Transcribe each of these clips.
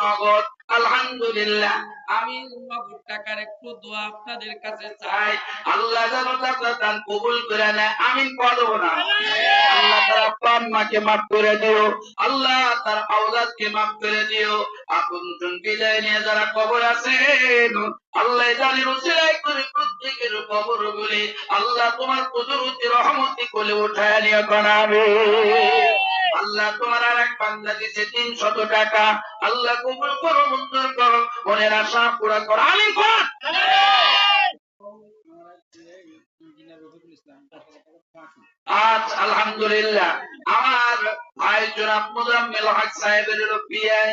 নগদ আলহামদুলিল্লাহ। আমি নগদ টাকার একটু দোয়া আপনাদের কাছে চাই। আল্লাহ যেন আপনার দান কবুল করে নেয় আমিন পড়ব না। আল্লাহ তার আব্বা আম্মাকে মাফ করে দিও আল্লাহ তার আওলাদকে মাফ করে দিও। আপন জন বিদায় নিয়ে যারা কবর আছে আল্লাহ জানি রসিলাই করে প্রত্যেকের কবর গুলি আল্লাহ তোমার কুদরতি রহমতি কোলে উঠায় নিয়ে বানাবে আল্লাহ তোমার আর এক বান্দা দিছে তিনশত টাকা। আল্লাহ কবুল করো, মঞ্জুর করো, মনের আশা পুরা করো। আমি আজ আলহামদুলিল্লাহ আমার ভাই জনাব মুজাম্মেল হক সাহেবের হলো বিআই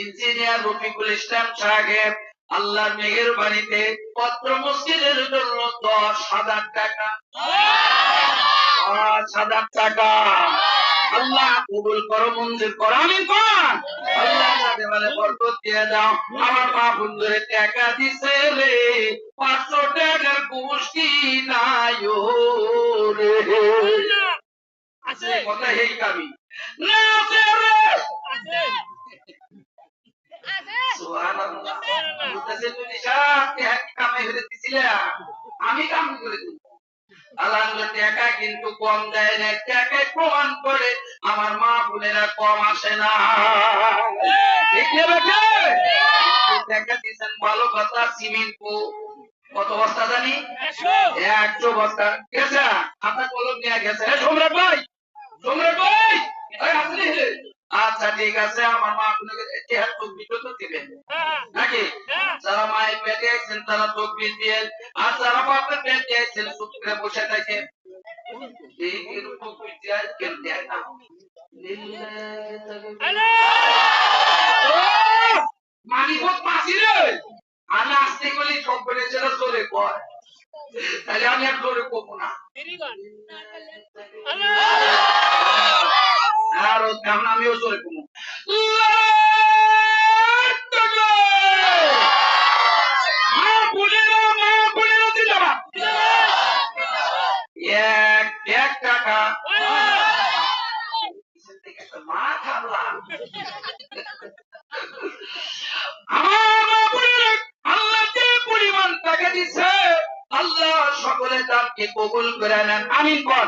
ইঞ্জিনিয়ার রফিকুল ইসলাম সাহেব, আল্লাহর মেঘের বাড়িতে পত্র মসজিদের জন্য দশ হাজার টাকা। দশ হাজার টাকা। আল্লাহ কবুল করো মঞ্জুর করো। আমি কর আল্লাহ যাতে বরকত দিয়ে দাও। আমার মা বন্ধুরে টাকা দিছে রে। পাঁচশো টাকার পুষ্টি নাই রে। আছে। কথা হেই কামি না আছে রে সুবহানাল্লাহ। তুমি সব টাকা কামাই আমি কাম করে দিই আল্লাহ টাকা কিন্তু কম দেয় না টাকায় প্রমাণ করে আমার মা বোনেরা কম আসে না। ঠিক টাকা দিয়েছেন ভালো কথা সিমেন্ট কত বস্তা জানি? একশো। বস্তা। গেছে খাতা কলম নিয়ে গেছে। সম্রাট ভাই! সম্রাট ভাই! আচ্ছা ঠিক আছে। আমার মা আপনাকে তো দিবেন। যারা মায়ের পেটে আছেন তারা তকবির দিয়ে আর যারা বাপের পেটে আছেন করে বসে থাকে এই এরকম কেন দেয় না। হ্যালো মানিকত মাসি রে! আমি আসতে গেলে সব কয়। তাহলে আমি আর না। হ্যালো আর আমিও কমু কবুল করে নেন। আমিন। কর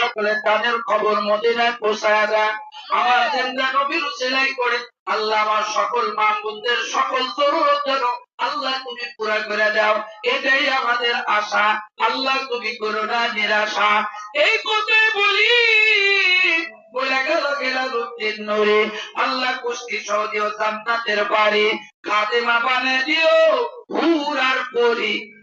সকলের দানের খবর মদিনায় পৌঁছায় দেন। আমার জেন্দা নবীর সেলাই করে আল্লাহ আমার সকল মা সকল জরুরত যেন আল্লাহ তুমি পুরা করে দাও। এটাই আমাদের আশা। আল্লাহ তুমি করো না নিরাশা। এই কথাই বলি বলে গেল গেলালুদ্দিন নুরি। আল্লাহ কুস্তি সৌদি ও জান্নাতের বাড়ি। খাতেমা বানে দিও হুর আর পরি।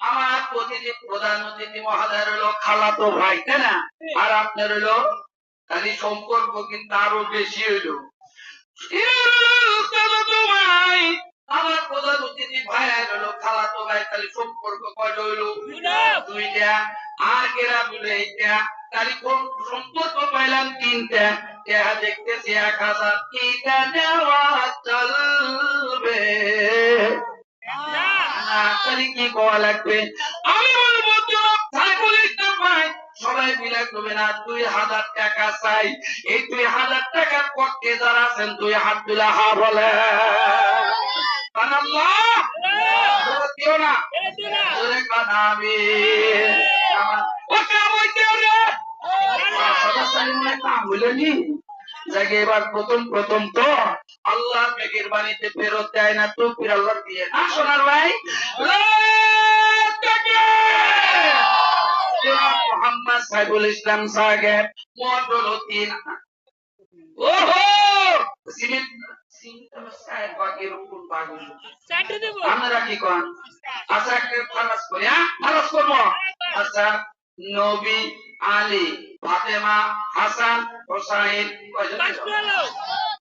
আমার প্রতিটি প্রধান অতিথি মহাদয় হলো খালাতো ভাই তাই না? আর আপনার হলো সম্পর্ক কিন্তু আরও বেশি হইল। আমার প্রধান অতিথি ভাই হলো খালাতো ভাই খালি সম্পর্ক কয়টা হইল? দুইটা। দুইটা। আর কেরা বলে এইটা? খালি কোন সম্পর্ক পাইলাম তিনটা। দেখা দেখতেছি এক হাজার। কিটা নেওয়া চলবে। তাহলে কি করা লাগবে? আমি বলব জনাব সাইফুল ইসলাম সবাই মিলে করবে না দুই হাজার টাকা চাই। এই দুই হাজার টাকার পক্ষে যারা আছেন, দুই হাত তুলে হা বলে দিও না। হইলেনি জাগে এবার প্রথম প্রথম তো আল্লাহ মেঘের বাড়িতে ফেরত দেয় না ফির আল্লাহ দিয়ে না সোনার ভাই। মোহাম্মদ সাইফুল ইসলাম সাহেব মন্ডল তিন ওহো সিমেন্ট কি কন আচ্ছা একটা করি হ্যাঁ? করব? আচ্ছা নবী আলী ফাতেমা হাসান হোসাইন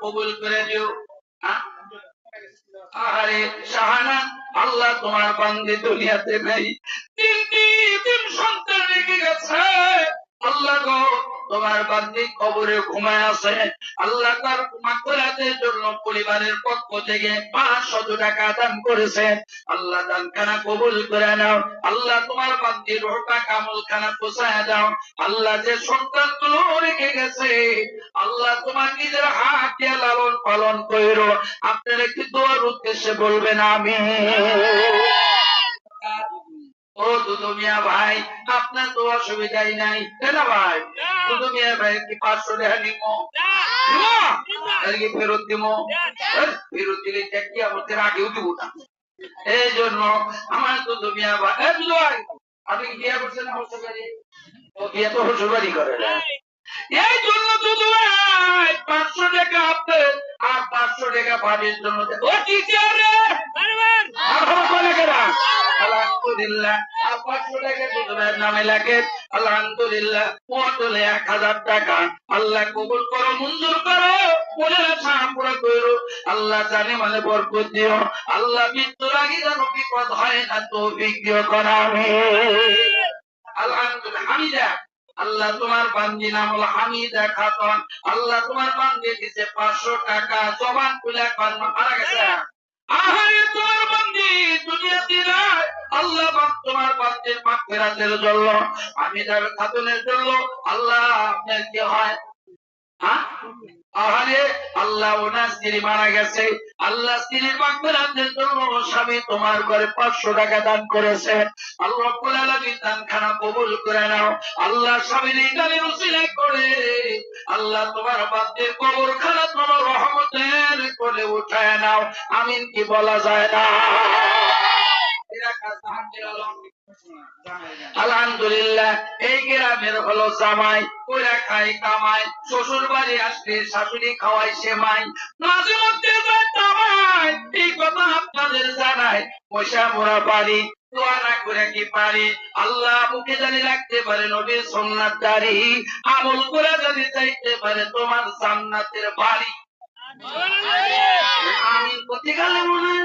কবুল করে দিও? আরে শাহানা, আল্লাহ তোমার বান্দি দুনিয়াতে নেই। তিনটি তিন সন্তান রেখে গেছে। আল্লাহ গো তোমার বান্দি কবরে ঘুমায় আছে। আল্লাহ তার মাকরাতের জন্য পরিবারের পক্ষ থেকে পাঁচশত টাকা দান করেছে। আল্লাহ দান খানা কবুল করে নাও। আল্লাহ তোমার বান্দির রোটা কামল খানা পোষায় দাও। আল্লাহ যে সন্তানগুলো রেখে গেছে, আল্লাহ তোমার নিজের হাত দিয়ে লালন পালন করো। আপনার একটি দোয়ার উদ্দেশ্যে বলবেন আমি ও দুদু মিয়া ভাই আপনার তো অসুবিধাই নাই। তাই না ভাই না। দুদু মিয়া ভাই কি পাঁচশো টাকা নিবো ফেরত দিব ফেরত দিলে কি আমাদের আগেও দিব না? এই জন্য আমার দুদু মিয়া ভাই আমি আপনি কি বিয়ে করছেন? আমার ও বিয়ে তো শ্বশুরবাড়ি করে না। এই, জন্য ভাই পাঁচশো টাকা আপনি আর পাঁচশো টাকা বাড়ির জন্য ও টিচার রে বারবার। মারহাবা বলে কেনা? আলহামদুলিল্লাহ। আর পাঁচশো টাকা দুধের নামে লাগে। আলহামদুলিল্লাহ। পটলে এক হাজার টাকা। আল্লাহ কবুল করো মঞ্জুর করো। আল্লাহ জানে মানে বরকত দিও। আল্লাহ মৃত্যুর আগে যেন বিপদ হয় না তো বিজ্ঞ করা আমি হামিদা আল্লাহ তোমার বান্দি নাম হলো হামিদা খাতুন আল্লাহ তোমার বান্দি দিছে পাঁচশো টাকা জবান খুলে মারা গেছে। আহারে, তোমার বান্দি দুনিয়া নাই। আল্লাহ তোমার বান্দির মাগফিরাতের জন্য হামিদা খাতুনের জন্য আল্লাহ আপনার কি হয় হ্যাঁ? আহারে আল্লাহ ওনার স্ত্রী মারা গেছে। আল্লাহ স্ত্রীর মাগফিরাতের জন্য স্বামী তোমার ঘরে পাঁচশো টাকা দান করেছে। আল্লাহ রব্বুল আলামিন দান খানা কবুল করে নাও। আল্লাহ স্বামীর এই দানের করে। আল্লাহ তোমার বাদ্যের কবর খানা তোমার রহমতের কোলে উঠায় নাও। আমিন কি বলা যায় না? আলহামদুলিল্লাহ এই গ্রামের হলো জামাই ওরা খাই কামাই শ্বশুর বাড়ি আসলে শাশুড়ি খাওয়াই সেমাই। মাঝে মধ্যে কামাই এই কথা আপনাদের জানাই। পয়সা বাড়ি দোয়া করে কি পারি আল্লাহ মুখে জানি রাখতে পারে নবীর সোমনাথ দাড়ি আমল করে জানি চাইতে পারে তোমার জান্নাতের বাড়ি। আমি গেলে মনে হয়?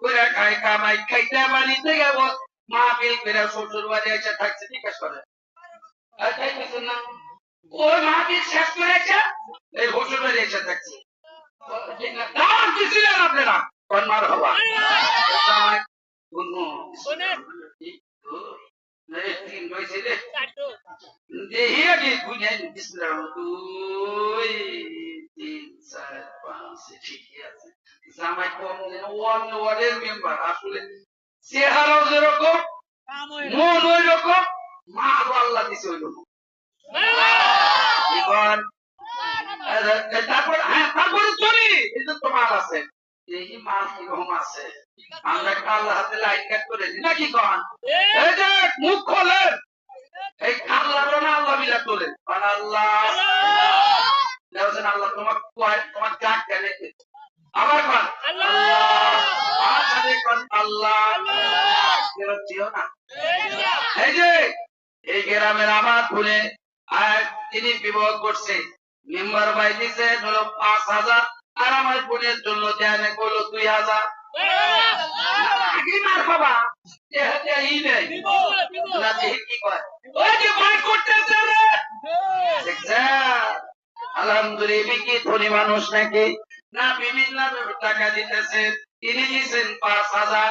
করে খাই কামাই খাইতে বাড়িতে যাব মাহফিল করে শ্বশুর বাড়ি এসে থাকছে ঠিক আছে করে আর তাই বলছেন না ওই মাহফিল শেষ করে এসে এই শ্বশুর বাড়ি এসে থাকছে ঠিক না দাম দিছিলেন আপনারা কন্যার হওয়া জামাই গুনু শোনেন। তিন বয়সে চারটো দেহিয়া কি গুনিয়া বিসমিল্লাহ দুই তিন চার পাঁচ ঠিকই আছে জামাই কম ওয়ান ওয়ার্ডের মেম্বার আসলে চেহারাও যেরকম মন ওই রকম মা আল্লাহ দিছে ওই রকম তারপর হ্যাঁ তারপরে চলি এই যে তোমার আছে এই মাল কীরকম আছে? আমরা একটা আল্লাহ হাতে লাইট কাট করে দিই নাকি কন? এই যে মুখ খোলেন। এই আল্লাহ না আল্লাহ মিলা তোলেন। আল্লাহ তোমার তোমার ডাক কেন আবার কন? দিও না। এই যে, এই গ্রামের আর তিনি বিবাহ করছে। মেম্বার ভাই দিছে পাঁচ হাজার, আর আমার বোনের জন্য করল দুই হাজার। কি আলহামদুলিল্লাহ মানুষ নাকি? না, বিভিন্ন টাকা দিতেছে। তিনি দিয়েছেন পাঁচ হাজার।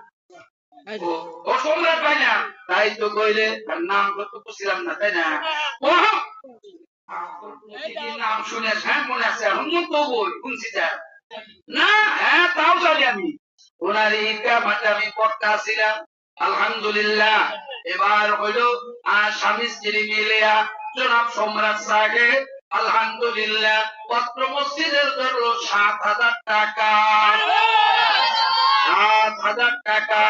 ও- ও সম্রাট ভাই না? তাই তো কইলে তার নাম তো বুঝছিলাম না তাই না? ও নাম শুনে হ্যাঁ মনে আছে। এখন তো বই শুনছি না হ্যাঁ তাও জানি আমি। ওনার ঈদগা মাঠে আমি পড়তে আসছিলাম। আলহামদুলিল্লাহ। এবার হইল আর স্বামী স্ত্রী মিলিয়া জনাব সম্রাট সাহেব আলহামদুলিল্লাহ পত্র মসজিদের জন্য সাত হাজার টাকা। সাত হাজার টাকা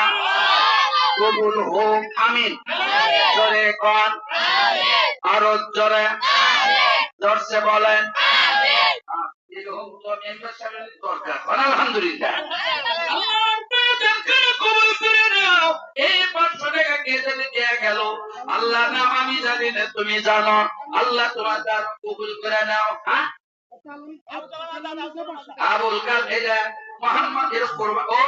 কবুল হোক, আমিন। জোরে কন। আরও জোরে। জোরসে বলেন। আল্লাহ নাম আমি জানি না, তুমি জানো। আল্লাহ তোমার কবুল করে নাও হ্যাঁ? আবুল কাল এটা মোহাম্মদ এর করবা ও,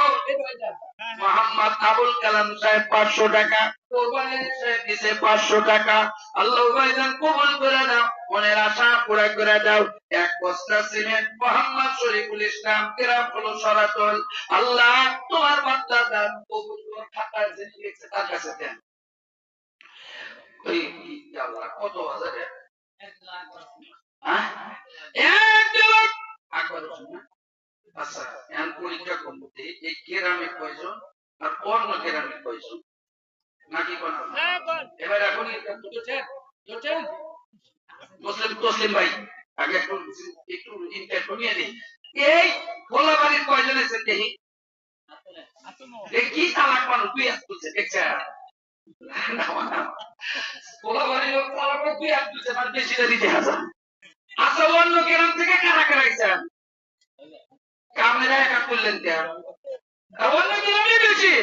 মোহাম্মদ আবুল কালাম সাহেব পাঁচশো টাকা। কোরবানির সাহেব দিছে পাঁচশো টাকা। আল্লাহ ভাইজান কবুল করে নাও, মনের আশা পুরা করে দাও। এক বস্তা সিমেন্ট, মোহাম্মদ শরীফুল ইসলাম গ্রাম হলো সরাতল আল্লাহ তোমার বান্দা দান কবুল করে খাতার যে লিখছে তার কাছে দেন। ওই আল্লাহ, কত হাজারে হ্যাঁ? এক লাখ আকবর হোসেন না? আচ্ছা এখন পরীক্ষা করব এই গ্রামে কয়জন আর অন্য গ্রামে কয়জন? নাকি কোন এবার এখন মুসলিম মুসলিম ভাই আগে একটু একটু ইন্টারভিউ নিয়ে দিই। এই গোলাবাড়ির কয়জন এসেছেন দেখি? এই কি চালাক মানুষ? তুই আসতেছে দেখছে? গোলাবাড়ির লোক চালাক মানুষ তুই আসতেছে মানে বেশিটা দিতে হাজার আচ্ছা অন্য গ্রাম থেকে কারা কারা আইছেন একা করলেন কেন অন্য গ্রামে বেশি।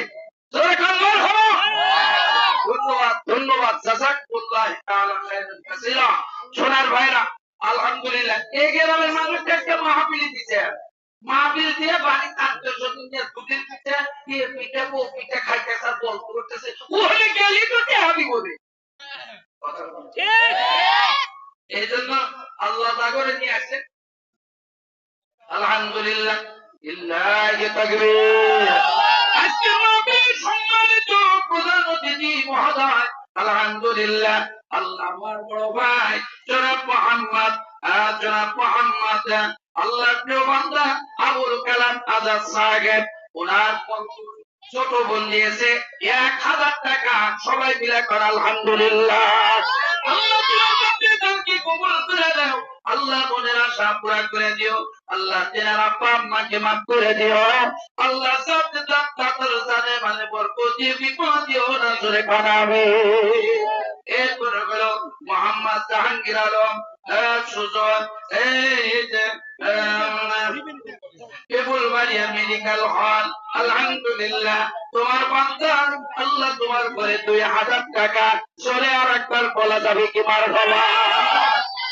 জোরে কান্নার হো ধন্যবাদ ধন্যবাদ জাজাকুল্লাহ তাআলা খায়রান কাসীরা সোনার ভাইরা আলহামদুলিল্লাহ। এই গ্রামের মানুষদেরকে মাহফিল দিছে। মাহফিল দিয়ে বাড়ি আত্মীয় স্বজন নিয়ে দুধের পিঠা দিয়ে পিঠা বউ পিঠা খাইতেছে আর গল্প করতেছে ওখানে গেলি তো দেহাবি করে? কথা এই জন্য আল্লাহ তাগরে নিয়ে আসে আলহামদুলিল্লাহ। ইল্লাহি ছোট বোন দিয়েছে এক হাজার টাকা। সবাই মিলে কর আলহামদুলিল্লাহ। আল্লাহ কবুল করে দাও আল্লাহ মনের আশা পুরা করে দিও। আল্লাহ তেনার আব্বা আম্মাকে মাফ করে দিও। আল্লাহ সব তাদের জানে মানে বরকত দিয়ে বিপদ দিও না জোরে বানাবে এরপরে হলো মোহাম্মদ জাহাঙ্গীর আলম। সুজন এই যে আহ, মেডিকেল হল। আলহামদুলিল্লাহ তোমার বান্দা আল্লাহ তোমার করে দুই হাজার টাকা। চলে আর একবার বলা যাবে কি মার বাবা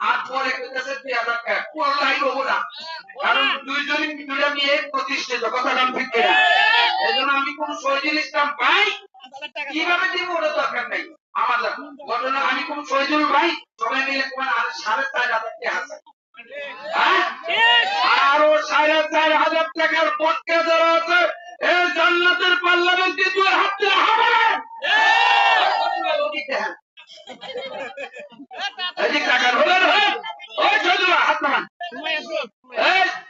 আর পরে কইতেছে দুই হাজার টাকা পুরো লাইন হব না। কারণ দুইজনই দুইটা নিয়ে প্রতিষ্ঠিত কথা নাম ঠিক কিনা? এই জন্য আমি কোন শহীদুল ইসলাম পাই। কীভাবে দিব ওটা দরকার নেই। আমার ঘটনা আমি কোন শহীদুল ভাই সবাই মিলে আর সাড়ে চার হাজার টাকা হ্যাঁ? আরও সাড়ে চার হাজার টাকার পক্ষে যারা আছে। এই জান্নাতের পার্লামেন্টে দুই হাত দিয়ে হবে। এদিক টাকার হলেন হ্যাঁ? ওই শহীদুল হাত নামান।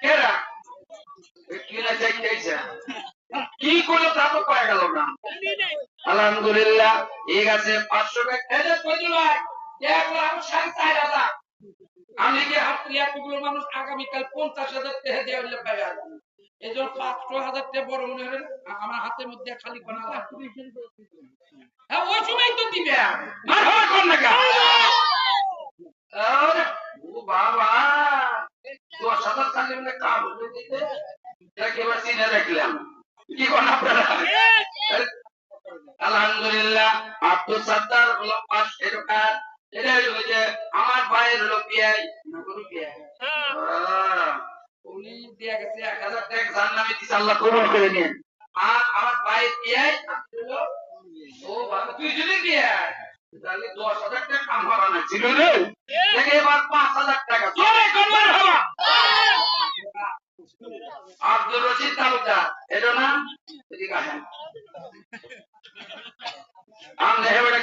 কেরা? কি করল তা তো পাওয়া গেল না? আলহামদুলিল্লাহ ঠিক আছে পাঁচশো আমি কি হাত এতগুলো মানুষ আগামীকাল পঞ্চাশ হাজার টাকা দেওয়া হলে পাই এই জন্য পাঁচশো হাজার টাকা বড় মনে হলেন আমার হাতের মধ্যে খালি কোনা হ্যাঁ ওই সময় তো দিবে। হওয়া কর না আরে, ও বাবা। দশ হাজার টাকা মানে কাম হতে দিতে এটাকে এবার চিনে রাখলাম কি কোন আপনারা? আলহামদুলিল্লাহ আব্দুল সাত্তার হলো পাঁচ এরকার এটা হলো যে আমার ভাইয়ের হলো পিয়াই না কোনো পিয়াই উনি দিয়া গেছে এক হাজার টাকা নামে দিছে আল্লাহ কবুল করে নিন আর আমার ভাইয়ের পিয়াই হলো ও বাবা তুই যদি পিয়াই তাহলে দশ হাজার টাকা কাম হারানো ছিল রে দেখে এবার পাঁচ হাজার টাকা চলে কন্যার হওয়া আব্দুর রশিদ তালুকদার এটা না এদিকে আসেন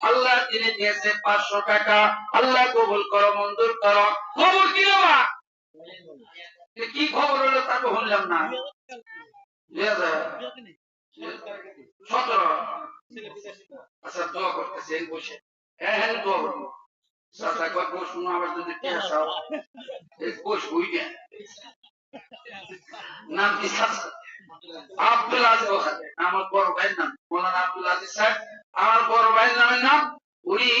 আল্লাহ তিনি দিয়েছে পাঁচশো টাকা। আল্লাহ কবুল করো, মঞ্জুর করো। খবর কি বাবা কি খবর হলো তা তো শুনলাম না। সতেরো। আচ্ছা দোয়া করতেছি, এই বসে। হ্যাঁ হ্যাঁ দোয়া করব। শুনো আবার যদি নাম কি? আব্দুল আজিজ আমার বড় ভাইয়ের নাম। মৌলানা আব্দুল আজিজ সাহেব। আমার বড় ভাইয়ের নামের নাম, উনি,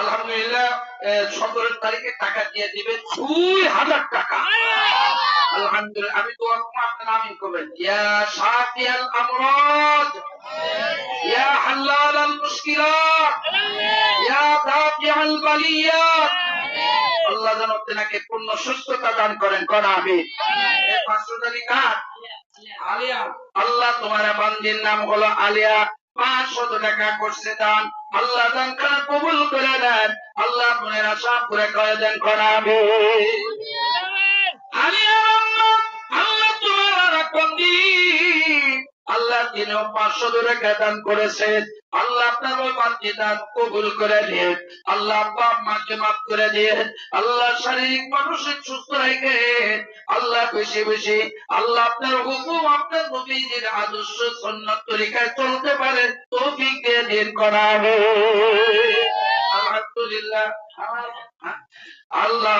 আলহামদুলিল্লাহ সতেরো তারিখে টাকা দিয়ে দিবে দুই হাজার টাকা। আলহামদুলিল্লাহ, আমি তো আপনার করবেন। ইয়া ইয়া হাল্লাল মুশকিলাত, ইয়া বালিয়াত। আল্লাহ যেন পূর্ণ সুস্থতা দান করেন কোন আমি পাঁচশো কার? আলিয়া। আল্লাহ তোমার বান্দির নাম হলো আলিয়া। পাঁচশত টাকা করছে দান। আল্লাহ দান করা কবুল করে দেন আল্লাহ মনের আশা পুরে করে দেন করাবে আমি আল্লাহ তোমার আর আল্লাহ তিনিও পাঁচশো টাকা দান করেছেন। আল্লাহ আপনার ওই বাচ্চাটা কবুল করে দিয়ে আল্লাহ আব্বা আম্মাকে মাফ করে দিয়ে আল্লাহ শারীরিক মানসিক সুস্থ রেখে, আল্লাহ বেশি বেশি, আল্লাহ আপনার হুকুম আপনার নবীজির আদর্শ সন্ন্যত তরিকায় চলতে পারে, তৌফিক দিয়ে দিন করাবে। আলহামদুলিল্লাহ। আল্লাহ